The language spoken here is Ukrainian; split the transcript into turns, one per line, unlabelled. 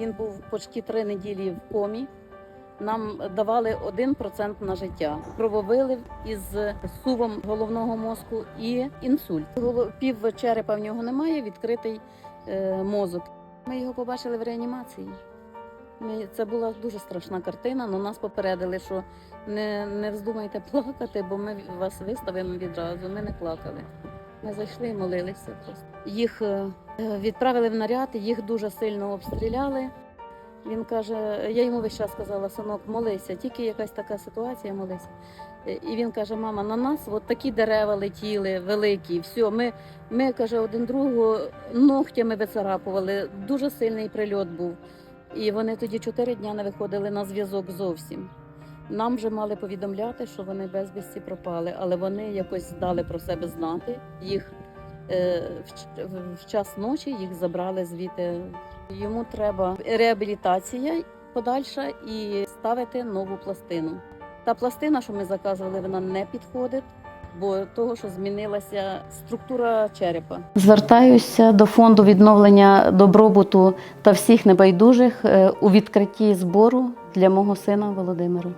Він був почти три неділі в комі. Нам давали 1% на життя. Крововилив із сувом головного мозку і інсульт. Пів черепа в нього немає, відкритий е, мозок. Ми його побачили в реанімації. Це була дуже страшна картина, але нас попередили, що не, не вздумайте плакати, бо ми вас виставимо відразу. Ми не плакали. Ми зайшли і молилися просто. Їх е, відправили в наряд, їх дуже сильно обстріляли. Він каже, я йому весь час сказала, синок, молися, тільки якась така ситуація, молися. Е, І він каже: мама, на нас от такі дерева летіли, великі, все. Ми, ми каже, один другого ногтями вицарапували. Дуже сильний прильот був. І вони тоді чотири дні не виходили на зв'язок зовсім. Нам вже мали повідомляти, що вони безвісті пропали, але вони якось дали про себе знати. Їх е, в, в- час ночі їх забрали звідти. Йому треба реабілітація подальша і ставити нову пластину. Та пластина, що ми заказували, вона не підходить, бо того, що змінилася структура черепа. Звертаюся до фонду відновлення добробуту та всіх небайдужих е, у відкритті збору для мого сина Володимира.